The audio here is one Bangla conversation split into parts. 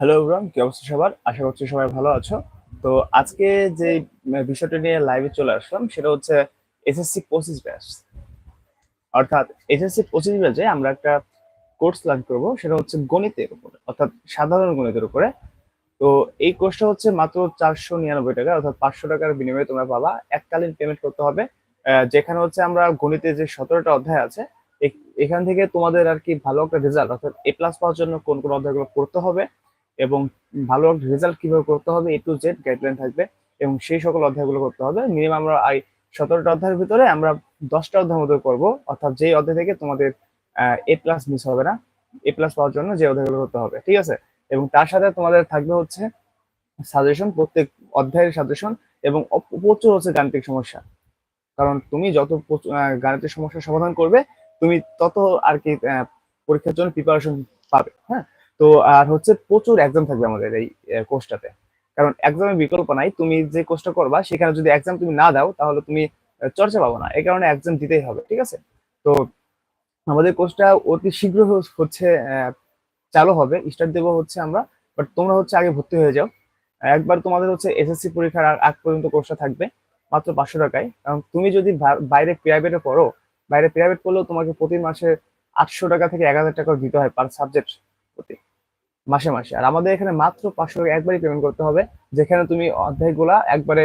হ্যালো এভরিওয়ান কি অবস্থা সবার? আশা করছি সবাই ভালো আছো। তো আজকে যে বিষয়টা নিয়ে লাইভে চলে আসলাম, সেটা হচ্ছে এসএসসি পঁচিশ ব্যাচ অর্থাৎ এসএসসি পঁচিশ ব্যাচে আমরা একটা কোর্স লার্ন করব, সেটা হচ্ছে গণিতের উপরে, অর্থাৎ সাধারণ গণিতের উপরে। তো এই কোর্সটা হচ্ছে মাত্র চারশো নিরানব্বই টাকা, অর্থাৎ পাঁচশো টাকার বিনিময়ে তোমরা পাবা। এককালীন পেমেন্ট করতে হবে যেখানে হচ্ছে আমরা গণিতে যে সতেরোটা অধ্যায় আছে এখান থেকে তোমাদের আর কি ভালো একটা রেজাল্ট অর্থাৎ এ প্লাস পাওয়ার জন্য কোন কোন অধ্যায়গুলো পড়তে হবে এবং ভালো রেজাল্ট কীভাবে করতে হবে এ টু জেড গাইডলাইন থাকবে এবং সেই সকল অধ্যায়গুলো করতে হবে। মিনিমাম আমরা এই সতেরোটা অধ্যায়ের ভিতরে আমরা দশটা অধ্যায় মতো করব, অর্থাৎ যেই অধ্যায় থেকে তোমাদের এ প্লাস মিস হবে না এ প্লাস পাওয়ার জন্য যে অধ্যায়গুলো করতে হবে, ঠিক আছে? এবং তার সাথে তোমাদের থাকবে হচ্ছে সাজেশন প্রত্যেক অধ্যায়ের সাজেশন এবং প্রচুর হচ্ছে গাণিতিক সমস্যা। কারণ তুমি যত গাণিতিক সমস্যার সমাধান করবে, তুমি তত আর কি পরীক্ষার জন্য প্রিপারেশন পাবে হ্যাঁ? তো আর হচ্ছে প্রচুর এক্সাম থাকবে আমাদের এই কোর্সটাতে কারণ এক্সামের বিকল্প নাই, তুমি যে কোর্সটা করবা, সেখানে যদি এক্সাম তুমি না দাও, তাহলে তুমি চর্চা পাবো না। এই কারণে এক্সাম দিতেই হবে, ঠিক আছে? তো আমাদের কোর্সটা অতি শীঘ্র হচ্ছে চালু হবে। স্টার্ট দেবো হচ্ছে আমরা বাট তোমরা হচ্ছে আগে ভর্তি হয়ে যাও। একবার তোমাদের হচ্ছে এসএসসি পরীক্ষার আগ পর্যন্ত কোর্সটা থাকবে, মাত্র পাঁচশো টাকায়। কারণ তুমি যদি বাইরে প্রাইভেটে পড়ো, বাইরে প্রাইভেট পড়লেও তোমাকে প্রতি মাসে আটশো টাকা থেকে এক হাজার টাকা দিতে হয় পার সাবজেক্ট মাসে মাসে। আর আমাদের এখানে মাত্র পাঁচশো টাকা একবারই পেমেন্ট করতে হবে, যেখানে তুমি অধ্যায়গুলা একবারে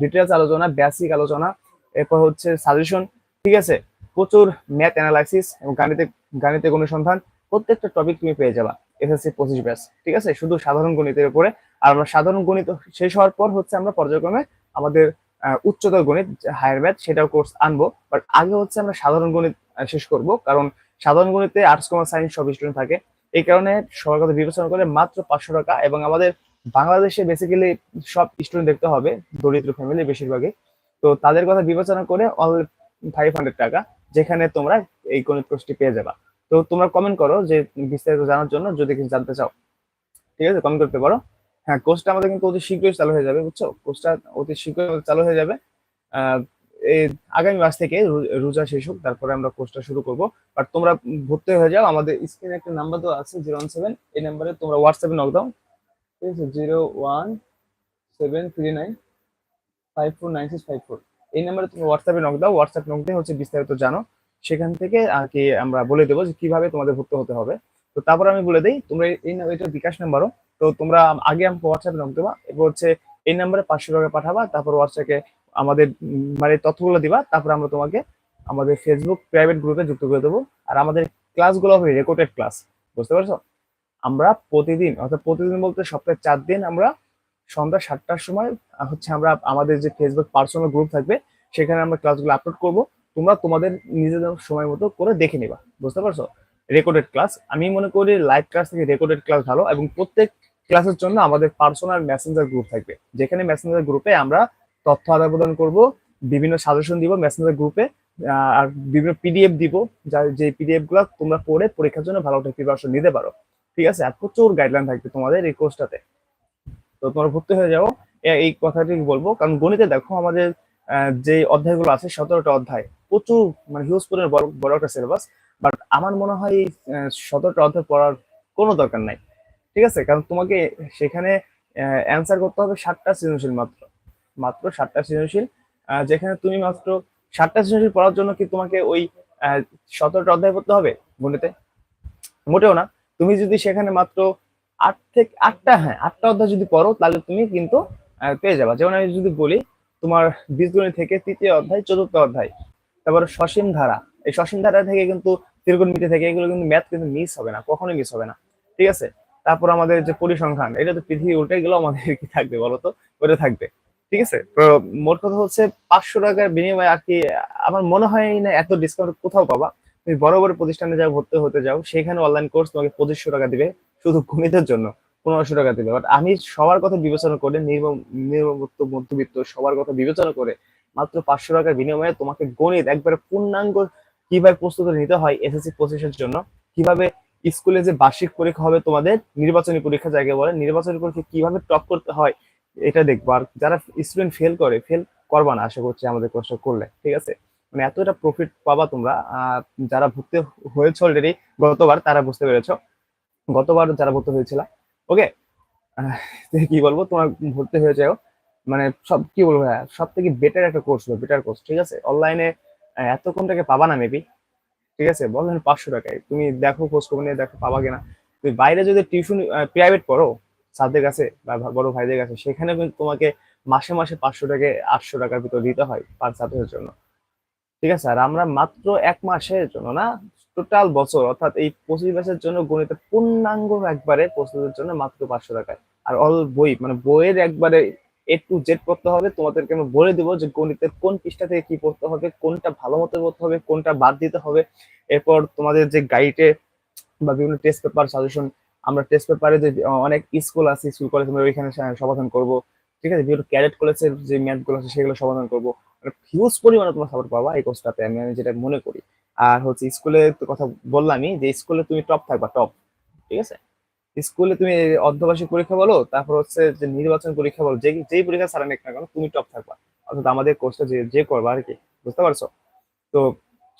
ডিটেলস আলোচনা বেসিক আলোচনা, এরপর হচ্ছে সাজেশন ঠিক আছে? প্রচুর ম্যাথ অ্যানালাইসিস এবং গাণিতিক গাণিতিক অনুসন্ধান, প্রত্যেকটা টপিক তুমি পেয়ে যাবা এসএসসি পঁচিশ ব্যাচ ঠিক আছে? শুধু সাধারণ গণিতের উপরে। আর আমরা সাধারণ গণিত শেষ হওয়ার পর হচ্ছে আমরা পর্যায়ক্রমে আমাদের উচ্চতর গণিত হায়ার ম্যাথ সেটাও কোর্স আনব। বাট আগে হচ্ছে আমরা সাধারণ গণিত শেষ করব, কারণ সাধারণ গণিতে আর্টস কমার্স সায়েন্স সব স্টুডেন্ট থাকে। এই কারণে সবার কথা বিবেচনা করে মাত্র পাঁচশো টাকা এবং আমাদের বাংলাদেশে বেসিক্যালি সব স্টুডেন্ট দেখতে হবে, দরিদ্র ফ্যামিলি বেশিরভাগই। তো তাদের কথা বিবেচনা করে অনলি ফাইভ হান্ড্রেড টাকা, যেখানে তোমরা এই গণিত কোর্সটি পেয়ে যাবা। তো তোমরা কমেন্ট করো যে বিস্তারিত জানার জন্য, যদি কিছু জানতে চাও। ঠিক আছে? কমেন্ট করতে পারো। হ্যাঁ কোর্সটা আমাদের কিন্তু অতি শীঘ্রই চালু হয়ে যাবে, বুঝছ? কোর্সটা অতি শীঘ্রই চালু হয়ে যাবে। আগামী মাস থেকে রোজা শেষ হোক, তারপরে আমরা কোর্সটা শুরু করব। বাট তোমরা ভর্তি হয়ে যাও, আমাদের স্ক্রিনে একটা নাম্বার তো আছে জিরো ওয়ান সেভেন এই নাম্বারে তোমরা হোয়াটসঅ্যাপে নক দাও ঠিক আছে? Zero one seven three nine five four nine six five four এই নাম্বারে তুমি হোয়াটসঅ্যাপে নক দাও হোয়াটসঅ্যাপ নক দিয়ে হচ্ছে বিস্তারিত জানো। সেখান থেকে আর কি আমরা বলে দেবো যে কীভাবে তোমাদের ভর্তি হতে হবে। তো তারপর আমি বলে দিই, তোমরা এই এটা বিকাশ নাম্বারও তো তোমরা আগে আমাকে হোয়াটসঅ্যাপে নক দেবা, এরপর হচ্ছে এই নাম্বারে পাঁচশো টাকা পাঠাবা, তারপর হোয়াটসঅ্যাপে আমাদের মানে তথ্যগুলো দিবা, তারপর আমরা তোমাকে আমাদের ফেসবুক প্রাইভেট গ্রুপে যুক্ত করে দেবো। আর আমাদের ক্লাসগুলো হবে রেকর্ডেড ক্লাস বুঝতে পারছ? আমরা প্রতিদিন, অর্থাৎ প্রতিদিন বলতে সপ্তাহে চার দিন আমরা সন্ধ্যা সাতটার সময় হচ্ছে আমরা আমাদের যে ফেসবুক পার্সোনাল গ্রুপ থাকবে, সেখানে আমরা ক্লাসগুলো আপলোড করব। তোমরা তোমাদের নিজেদের সময় মতো করে দেখে নিবা, বুঝতে পারছ? রেকর্ডেড ক্লাস আমি মনে করি লাইভ ক্লাস থেকে রেকর্ডেড ক্লাস ভালো, এবং প্রত্যেক ক্লাসের জন্য আমাদের পার্সোনাল মেসেঞ্জার গ্রুপ থাকবে। যেখানে মেসেঞ্জার গ্রুপে আমরা তথ্য আদান প্রদান করব, বিভিন্ন সাজেশন দিব মেসেঞ্জার গ্রুপে আর বিভিন্ন পিডিএফ দিব, যার যে পিডিএফগুলো তোমরা পড়ে পরীক্ষার জন্য ভালো একটা প্রিপারেশন নিতে পারো। ঠিক আছে? আর প্রচুর গাইডলাইন থাকবে তোমাদের এই কোর্সটাতে তো তোমরা ভর্তি হয়ে যাও। এই কথাটি বলব। কারণ গণিতে দেখো আমাদের যে অধ্যায়গুলো আছে সতেরোটা অধ্যায়, প্রচুর মানে হিউজ পরিমাণ বড় বড় একটা সিলেবাস বাট আমার মনে হয় এই সতেরোটা অধ্যায় পড়ার কোনো দরকার নাই। ঠিক আছে? কারণ তোমাকে সেখানে অ্যান্সার করতে হবে ষাটটা সৃজনশীল মাত্র। মাত্র সাতটা সৃজনশীল। যেখানে তুমি মাত্র সাতটা সৃজনশীল পড়ার জন্য কি তোমাকে ওই সতেরোটা অধ্যায় পড়তে হবে গণিতে? মোটেও না। তুমি যদি সেখানে মাত্র আট থেকে আটটা হ্যাঁ আটটা অধ্যায় যদি পড়ো, তাহলে তুমি কিন্তু পেয়ে যাবা। যেমন আমি যদি বলি, তোমার বীজগণিত থেকে তৃতীয় অধ্যায়, চতুর্থ অধ্যায়, তারপর সসীম ধারা। এই সসীম ধারা থেকে কিন্তু ত্রিকোণমিতি থেকে এগুলো কিন্তু ম্যাথ কিন্তু মিস হবে না, কখনোই মিস হবে না। ঠিক আছে? তারপর আমাদের যে পরিসংখ্যান, এটা তো পৃথিবী উল্টে গেলেও আমাদের কি থাকবে বলতো ওটা থাকবে। ঠিক আছে? তো মোট কথা হচ্ছে পাঁচশো টাকার বিনিময়ে আর কি, আমার মনে হয় না এত ডিসকাউন্ট কোথাও পাবা। তুমি বড় বড় প্রতিষ্ঠানে যাও, ভর্তি হতে যাও, সেখানে অনলাইন কোর্স তোমাকে পঁচিশশো টাকা দিবে শুধু গণিতের জন্য, পনেরোশো টাকা দিবে। বাট আমি সবার কথা বিবেচনা করে নির্মম মধ্যবিত্ত সবার কথা বিবেচনা করে, মাত্র পাঁচশো টাকার বিনিময়ে তোমাকে গণিত, একবারে পূর্ণাঙ্গ কীভাবে প্রস্তুতি নিতে হয় এসএসসি পঁচিশের জন্য, কীভাবে স্কুলে যে বার্ষিক পরীক্ষা হবে তোমাদের নির্বাচনী পরীক্ষা যাকে বলে, নির্বাচনী পরীক্ষা কীভাবে টপ করতে হয় এটা দেখব। আর যারা স্টুডেন্ট ফেল করে ফেল করবা না, আশা করছি আমাদের কোর্সটা করলে, ঠিক আছে? মানে এতটা প্রফিট পাবা তোমরা যারা ভর্তি হয়েছে অলরেডি গতবার তারা বুঝতে পেরেছ। গতবার যারা ভর্তি হয়েছিল ওকে কি বলব, তোমার ভর্তি হয়ে যাও। মানে সব, কি বলব হ্যাঁ সব থেকে বেটার একটা কোর্স হলো বেটার কোর্স ঠিক আছে? অনলাইনে এত কম টাকা পাবা না মেবি ঠিক আছে? বলেন পাঁচশো টাকায়। তুমি দেখো, খোঁজ খবর নিয়ে দেখো, পাবা কিনা? তুমি বাইরে যদি টিউশন প্রাইভেট পড়ো স্যারদের কাছে বা বড় ভাইদের কাছে সেখানে কিন্তু তোমাকে মাসে মাসে পাঁচশো টাকা আটশো টাকার ভিতর দিতে হয় পার ছাত্রের জন্য। ঠিক আছে? আর আমরা মাত্র এক মাসের জন্য না টোটাল বছর, অর্থাৎ এই পঁচিশ মাসের জন্য গণিতের পূর্ণাঙ্গ একবারে প্রস্তুতের জন্য মাত্র পাঁচশো টাকায়। আর অল বই মানে বইয়ের একবারে এ টু জেড পড়তে হবে। তোমাদেরকে আমি বলে দিব যে গণিতের কোন পৃষ্ঠা থেকে কি পড়তে হবে, কোনটা ভালো মতো পড়তে হবে, কোনটা বাদ দিতে হবে। এরপর তোমাদের যে গাইডে বা বিভিন্ন টেস্ট পেপার সাজেশন আমরা টেস্ট পেপারে যে অনেক স্কুল আছে স্কুল কলেজ আমরা ওইখানে সমাধান করব। ঠিক আছে? বিভিন্ন ক্যাডেট কলেজের যে ম্যাথগুলো আছে, সেগুলো সমাধান করব। হিউজ পরিমাণে তোমার সাপোর্ট পাবা এই কোর্সটাতে আমি আমি যেটা মনে করি। আর হচ্ছে স্কুলে কথা বললামই যে স্কুলে তুমি টপ থাকবা টপ ঠিক আছে? স্কুলে তুমি অর্ধবার্ষিক পরীক্ষা বলো, তারপর হচ্ছে যে নির্বাচন পরীক্ষা বলো, যে, যেই পরীক্ষা ছাড়া নেক না কেন, তুমি টপ থাকবা। অর্থাৎ আমাদের কোর্সটা যে যে করবা আর কি, বুঝতে পারছ? তো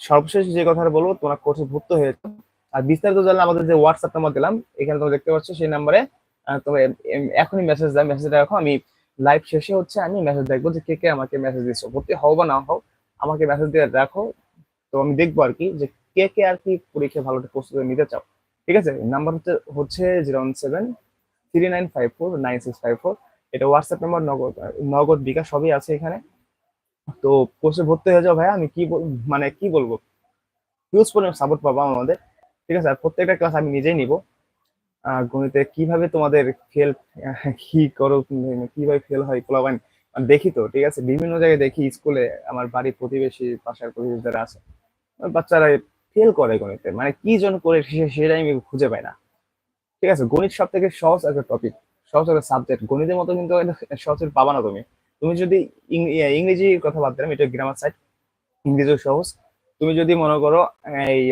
সর্বশেষ যে কথাটা বলব, তোমরা কোর্সে ভুক্ত হয়েছে আর বিস্তারিত জানলে আমাদের যে হোয়াটসঅ্যাপ নাম্বার দিলাম, এখানে তোমরা দেখতে পাচ্ছ সেই নাম্বারে তোমরা এখনই মেসেজ দাও মেসেজটা রাখো, আমি লাইভ শেষে হচ্ছে আমি মেসেজ দেখব যে কে কে আমাকে মেসেজ দিচ্ছ ভর্তি হও বা না হও, আমাকে মেসেজ দিয়ে রাখো, তো আমি দেখব আর কি যে কে কে আর কি পরীক্ষা ভালো প্রস্তুতি নিতে চাও। ঠিক আছে? নাম্বার হচ্ছে হচ্ছে zero one seven three nine five four nine six five four এটা হোয়াটসঅ্যাপ নাম্বার নগদ নগদ বিকাশ সবই আছে এখানে। তো কোর্সে ভর্তি হয়ে যাও ভাই আমি কি মানে কি বলব? হিউজ পরিমাণ সাপোর্ট পাবো আমাদের। ঠিক আছে? আর প্রত্যেকটা ক্লাস আমি নিজেই নিব। গণিতে কীভাবে তোমাদের ফেল কি করো কীভাবে ফেল হয় পোলাপান দেখি তো ঠিক আছে? বিভিন্ন জায়গায় দেখি স্কুলে আমার বাড়ির প্রতিবেশী পাশের প্রতিবেশী যারা আছে বাচ্চারা ফেল করে গণিতে। মানে কি জন করে সেটাই আমি খুঁজে পাই না। ঠিক আছে? গণিত সব থেকে সহজ একটা টপিক সহজ একটা সাবজেক্ট গণিতের মতো কিন্তু সহজ পাবা না তুমি। তুমি যদি ইয়ে, ইংরেজি কথা বাদ দিলাম এটা গ্রামার সাইড ইংরেজিও সহজ। তুমি যদি মনে করো, এই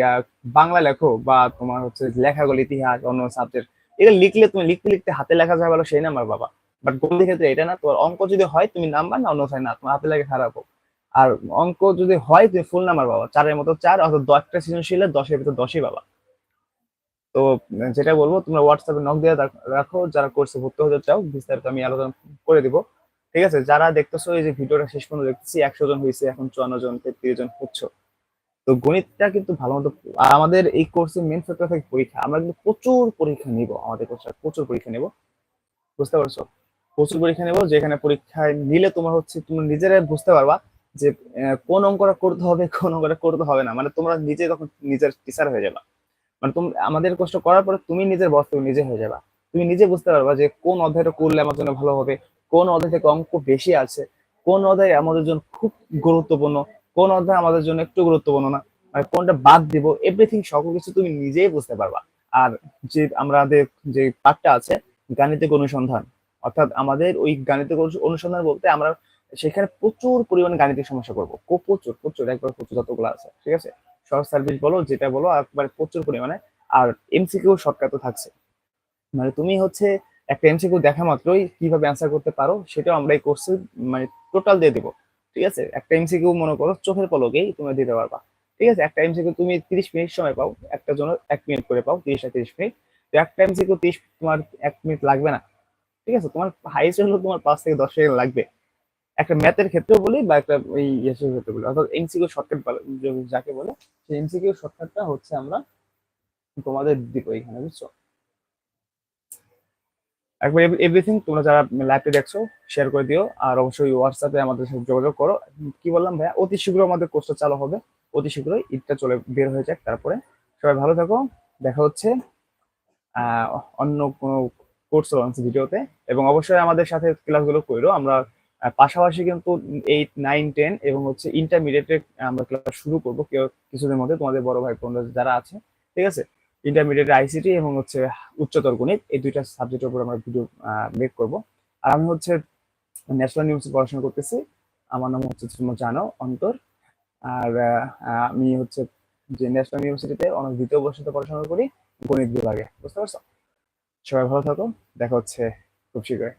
বাংলা লেখো বা তোমার হচ্ছে লেখাগুলো ইতিহাস, অন্য সাবজেক্ট এটা লিখলে তুমি লিখতে লিখতে হাতে লেখা যায় বলো সেই নাম্বার বাবা। বাট গণিতের ক্ষেত্রে এটা না, তোমার অঙ্ক যদি হয়, তুমি নাম্বার না অন্য হয় না, তোমার হাতে লেখা খারাপ হোক। আর অঙ্ক যদি হয়, তুমি ফুল নাম্বার পাবা চারের মতো চার, অর্থাৎ দশটা সৃজনশীলে দশের ভিতর দশই পাবা তো যেটা বলব, তোমরা হোয়াটসঅ্যাপে নক দিয়ে রাখো যারা কোর্সে ভর্তি হতে চাও, বিস্তারিত আমি আলোচনা করে দিব। ঠিক আছে? যারা দেখতেছো, এই যে ভিডিওটা শেষ পর্যন্ত দেখতেছি, একশো জন হয়েছে এখন চুয়ান্ন জন, তেত্রিশ জন হচ্ছে। তো গণিতটা কিন্তু ভালো মতো আমাদের এই কোর্সের মেন ফ্যাক্টর থাকে পরীক্ষা। আমরা কিন্তু প্রচুর পরীক্ষা নিব আমাদের কোর্সে প্রচুর পরীক্ষা নেব। বুঝতে পারছ? প্রচুর পরীক্ষা নেব যেখানে পরীক্ষায় নিলে তোমার হচ্ছে তুমি নিজেরাই বুঝতে পারবা যে কোন অঙ্কটা করতে হবে, কোন অঙ্কটা করতে হবে না। মানে তোমরা নিজে তখন নিজের টিচার হয়ে যাবা। মানে তুমি আমাদের কষ্ট করার পরে তুমি নিজের বস্তু নিজে হয়ে যাবা। তুমি নিজে বুঝতে পারবা যে কোন অধ্যায়টা করলে আমার জন্য ভালো হবে, কোন অধ্যায় থেকে অঙ্ক বেশি আছে, কোন অধ্যায় আমাদের জন্য খুব গুরুত্বপূর্ণ কোন অধ্যায় আমাদের জন্য একটু গুরুত্বপূর্ণ না মানে কোনটা বাদ দিব এভরিথিং সকল কিছু তুমি নিজেই বুঝতে পারবা। আর যে আমাদের যে পাঠটা আছে, গাণিতিক অনুসন্ধান, অর্থাৎ আমাদের ওই গাণিতিক অনুসন্ধান বলতে আমরা সেখানে প্রচুর পরিমাণে গাণিতিক সমস্যা করব। প্রচুর প্রচুর, একবার প্রচুর যতগুলো আছে, ঠিক আছে? শর্ট সার্ভিস বলো, যেটা বলো, একবার প্রচুর পরিমাণে, আর এমসিকিউ শর্টকাট তো থাকছে। মানে তুমি হচ্ছে একটা এমসিকিউ দেখা মাত্রই কীভাবে অ্যান্সার করতে পারো, সেটাও আমরা এই কোর্সে মানে টোটাল দিয়ে দেবো। ঠিক আছে? একটা এমসিকিউ মনে করো চোখের পলকেই তুমি দিতে পারবা। ঠিক আছে? একটা এমসিকিউ তুমি তিরিশ মিনিট সময় পাও একটা জন্য এক মিনিট করে পাও, তিরিশ আর তিরিশ মিনিট। তো একটা এমসিকিউ তিরিশ তোমার এক মিনিট লাগবে না। ঠিক আছে? তোমার হাইস্ট হলো তোমার পাঁচ থেকে দশ সেকেন্ড লাগবে। একটা ম্যাথের ক্ষেত্রে বলি বা একটা এই ইয়েসের ক্ষেত্রে বলি। অর্থাৎ এমসিকিউ শর্টকাট যাকে বলে, সেই এমসিকিউ শর্টকাটটা হচ্ছে আমরা তোমাদের দিব এখানে বুঝছ? একবার এভরিথিং তোমরা যারা লাইভে দেখছ শেয়ার করে দিও। আর অবশ্যই হোয়াটসঅ্যাপে আমাদের সাথে যোগাযোগ করো। কি বললাম ভাইয়া? অতি শীঘ্র আমাদের কোর্সটা চালু হবে। অতি শীঘ্রই ঈদটা চলে বের হয়ে যাক তারপরে। সবাই ভালো থাকো। দেখা হচ্ছে অন্য কোনো কোর্স লঞ্চ ভিডিওতে এবং অবশ্যই আমাদের সাথে ক্লাসগুলো করো। আমরা পাশাপাশি কিন্তু এইট নাইন টেন এবং হচ্ছে ইন্টারমিডিয়েটে আমরা ক্লাস শুরু করব। কেউ কিছুদিন মধ্যে তোমাদের বড় ভাই বোনরা যারা আছে, ঠিক আছে? ইন্টারমিডিয়েট আইসিটি এবং হচ্ছে উচ্চতর গণিত, এই দুইটা সাবজেক্টের উপর আমরা ভিডিও মেক করব। আর আমি হচ্ছে ন্যাশনাল নিউজ পড়াশোনা করতেছি। আমার নাম হচ্ছে তোমরা জানো অন্তর। আর আমি হচ্ছে যে ন্যাশনাল ইউনিভার্সিটিতে অনেক দ্বিতীয় বর্ষতে পড়াশোনা করি, গণিত বিভাগে। বুঝতে পারছ? সবাই ভালো থাকো। দেখা হচ্ছে খুব শীঘ্রই।